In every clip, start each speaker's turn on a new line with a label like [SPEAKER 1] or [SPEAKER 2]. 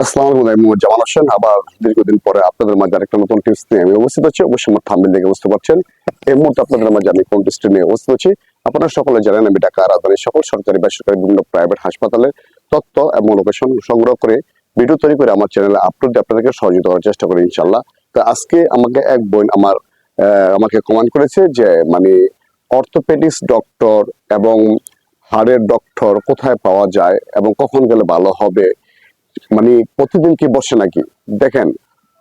[SPEAKER 1] আসসালামু আলাইকুম আমি জামাল হোসেন। আবার দীর্ঘদিন পরে আপনাদের মাঝে আরেকটা নতুন টিপস নিয়ে আমি উপস্থিত আছি অবশ্যই আমার থাম্বিল দেখে বুঝতে পারছেন। এই মুহূর্তে আপনাদের মাঝে আমি কোন টিপসটি নিয়ে উপস্থিত আছি আপনারা সকলে জানেন আমি ঢাকা রাজধানীর সকল সরকারি, বেসরকারি, বিভিন্ন প্রাইভেট হাসপাতালের তথ্য এবং লোকেশন সংগ্রহ করে ভিডিও তৈরি করে আমার চ্যানেলে আপলোড দিয়ে আপনাদেরকে সহযোগিতা করার চেষ্টা করি ইনশাল্লাহ তো আজকে আমাকে এক বোন আমার আমাকে কমান্ড করেছে যে মানে অর্থোপেডিক্স ডক্টর এবং হাড়ের ডক্টর কোথায় পাওয়া যায় এবং কখন গেলে ভালো হবে মানে প্রতিদিন কি বসে নাকি? দেখেন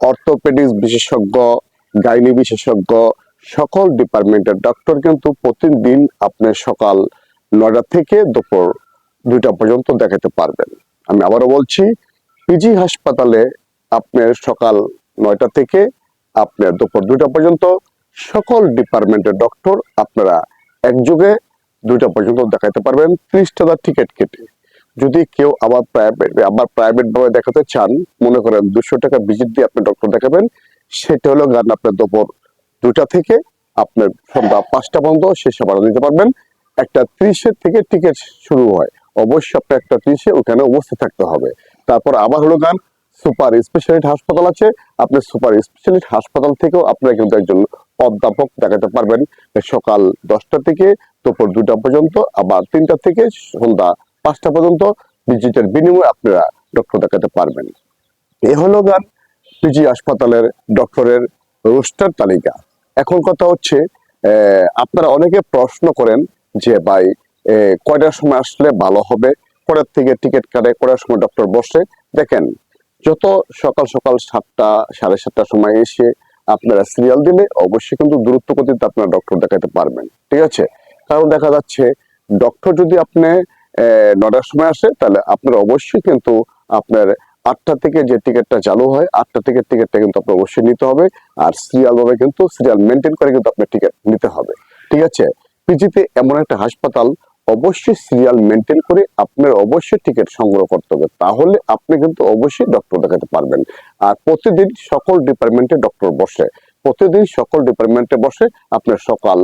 [SPEAKER 1] অর্থোপেডিক্স বিশেষজ্ঞ গাইনি বিশেষজ্ঞ, সকল ডিপার্টমেন্টের ডক্টর কিন্তু প্রতিদিন আপনি সকাল নয়টা থেকে দুপুর দুইটা পর্যন্ত দেখাতে পারবেন। আমি আবারও বলছি পিজি হাসপাতালে আপনার সকাল নয়টা থেকে আপনার দুপুর দুইটা পর্যন্ত সকল ডিপার্টমেন্টের ডক্টর আপনারা একযোগে দুইটা পর্যন্ত দেখাতে পারবেন ত্রিশ টাকা টিকিট কেটে। যদি কেউ আবার প্রাইভেট আবার প্রাইভেট ভাবে দেখাতে চান, মনে করেন দুশো টাকা ভিজিট দিয়ে আপনি ডক্টর দেখাবেন, সেটা হলো গান আপনার দুপুর দুটা থেকে আপনার সন্ধ্যা পাঁচটা পর্যন্ত সে সেবা নিতে পারবেন। একটা ত্রিশের থেকে টিকিট শুরু হয়। অবশ্যই আপনার একটা ত্রিশে ওখানে উপস্থিত থাকতে হবে। তারপর আবার হলো গান, সুপার স্পেশালিটি হাসপাতাল আছে। আপনি সুপার স্পেশালিটি হাসপাতাল থেকেও আপনারা কিন্তু একজন অধ্যাপক দেখাতে পারবেন। সকাল দশটা থেকে দুপুর দুটা পর্যন্ত, আবার তিনটা থেকে সন্ধ্যা পাঁচটা পর্যন্ত ভিজিটের বিনিময়ে আপনারা ডক্টর দেখাতে পারবেন। এ হলো গান পিজি হাসপাতালের ডক্টরের রোস্টার তালিকা। এখন কথা হচ্ছে আপনারা অনেকে প্রশ্ন করেন যে, ভাই কয়টার সময় আসলে ভালো হবে? কটার থেকে টিকিট কাটে? কটার সময় ডক্টর বসে? দেখেন, যত সকাল সকাল সাতটা, সাড়ে সাতটার সময় এসে আপনারা সিরিয়াল দিলে অবশ্যই কিন্তু দূরত্ব গতিতে আপনারা ডক্টর দেখাতে পারবেন। ঠিক আছে? কারণ দেখা যাচ্ছে ডক্টর যদি আপনি নটার সময় আসে, তাহলে আপনার অবশ্যই কিন্তু আপনার আটটা থেকে যে টিকিটটা চালু হয়, আটটা থেকে টিকিটটা কিন্তু আপনার অবশ্যই নিতে হবে। আর সিরিয়াল ভাবে কিন্তু সিরিয়াল মেনটেন করে কিন্তু আপনার টিকিট নিতে হবে। ঠিক আছে? পিজিতে এমন একটা হাসপাতাল, অবশ্যই সিরিয়াল মেনটেন করে আপনার অবশ্যই টিকিট সংগ্রহ করতে হবে। তাহলে আপনি কিন্তু অবশ্যই ডক্টর দেখাতে পারবেন। আর প্রতিদিন সকল ডিপার্টমেন্টে ডক্টর বসে। প্রতিদিন সকল ডিপার্টমেন্টে বসে আপনার সকাল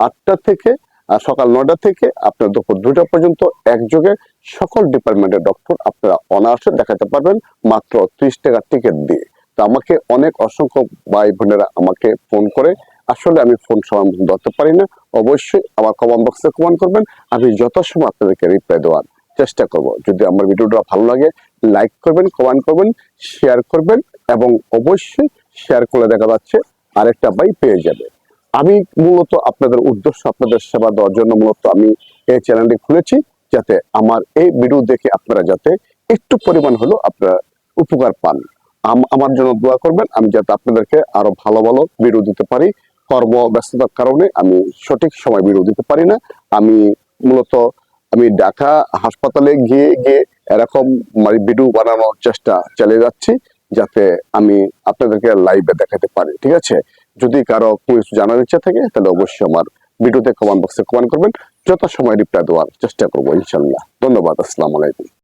[SPEAKER 1] আটটা থেকে আর সকাল নয়টা থেকে আপনার দুপুর দুটা পর্যন্ত একযোগে সকল ডিপার্টমেন্টের ডক্টর আপনারা অনার্সে দেখাতে পারবেন মাত্র ত্রিশ টাকার টিকিট দিয়ে। তো আমাকে অনেক অসংখ্য ভাই বোনেরা আমাকে ফোন করে, আসলে আমি ফোন সময় ধরতে পারি না। অবশ্যই আমার কমেন্ট বক্সে কমেন্ট করবেন, আমি যথাসময় আপনাদেরকে রিপ্লাই দেওয়ার চেষ্টা করব। যদি আমার ভিডিওটা ভালো লাগে লাইক করবেন কমেন্ট করবেন শেয়ার করবেন এবং অবশ্যই শেয়ার করলে দেখা যাচ্ছে আরেকটা ভাই পেয়ে যাবে। আমি মূলত আপনাদের উদ্দেশ্য, আপনাদের সেবা দেওয়ার জন্য মূলত আমি এই চ্যানেলটি খুলেছি যাতে আমার এই ভিডিও দেখে আপনারা যাতে একটু পরিমাণ হলেও আপনারা উপকার পান। আম- আমার জন্য দোয়া করবেন, আমি যাতে আপনাদেরকে আরও ভালো ভালো ভিডিও দিতে পারি। কর্ম ব্যস্ততার কারণে আমি সঠিক সময় ভিডিও দিতে পারি না। আমি মূলত, আমি ঢাকা হাসপাতালে গিয়ে গিয়ে এরকম মানে ভিডিও বানানোর চেষ্টা চালিয়ে যাচ্ছি, যাতে আমি আপনাদেরকে লাইভে দেখাতে পারি। ঠিক আছে? যদি কারও কিছু জানার ইচ্ছা থাকে, তাহলে অবশ্যই আমার ভিডিওতে কমেন্ট বক্সে কমেন্ট করবেন। যত সময় রিপ্লাই দেওয়ার চেষ্টা করব ইনশাল্লাহ ধন্যবাদ, আসসালাম আলাইকুম।